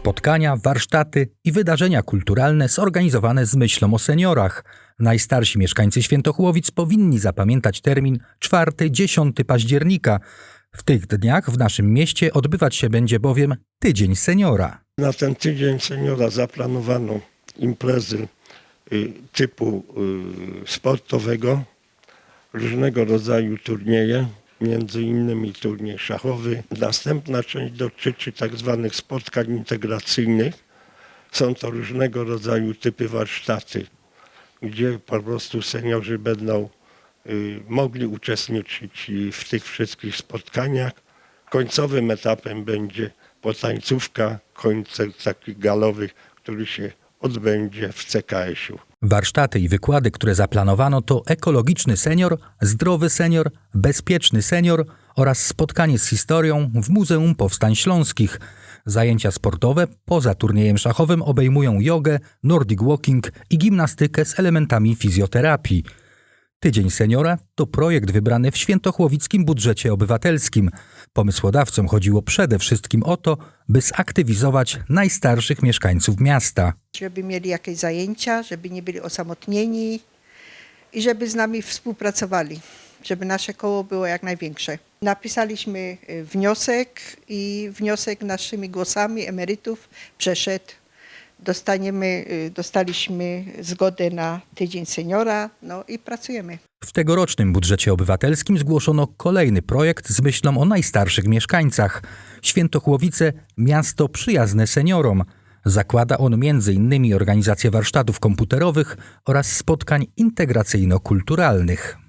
Spotkania, warsztaty i wydarzenia kulturalne zorganizowane z myślą o seniorach. Najstarsi mieszkańcy Świętochłowic powinni zapamiętać termin 4-10 października. W tych dniach w naszym mieście odbywać się będzie bowiem Tydzień Seniora. Na ten tydzień seniora zaplanowano imprezy y, typu y, sportowego, różnego rodzaju turnieje, między innymi turniej szachowy. Następna część dotyczy tak zwanych spotkań integracyjnych. Są to różnego rodzaju typy warsztaty, gdzie po prostu seniorzy będą y, mogli uczestniczyć w tych wszystkich spotkaniach. Końcowym etapem będzie potańcówka, koncert takich galowych, który się odbędzie w CKS-u. Warsztaty i wykłady, które zaplanowano to ekologiczny senior, zdrowy senior, bezpieczny senior oraz spotkanie z historią w Muzeum Powstań Śląskich. Zajęcia sportowe poza turniejem szachowym obejmują jogę, nordic walking i gimnastykę z elementami fizjoterapii. Tydzień Seniora to projekt wybrany w świętochłowickim budżecie obywatelskim. Pomysłodawcom chodziło przede wszystkim o to, by zaktywizować najstarszych mieszkańców miasta. żeby mieli jakieś zajęcia, żeby nie byli osamotnieni i żeby z nami współpracowali, żeby nasze koło było jak największe. Napisaliśmy wniosek i wniosek naszymi głosami emerytów przeszedł. Dostaniemy, y, dostaliśmy zgodę na tydzień seniora, no i pracujemy. W tegorocznym budżecie obywatelskim zgłoszono kolejny projekt z myślą o najstarszych mieszkańcach. Świętochłowice miasto przyjazne seniorom. Zakłada on m.in. organizację warsztatów komputerowych oraz spotkań integracyjno-kulturalnych.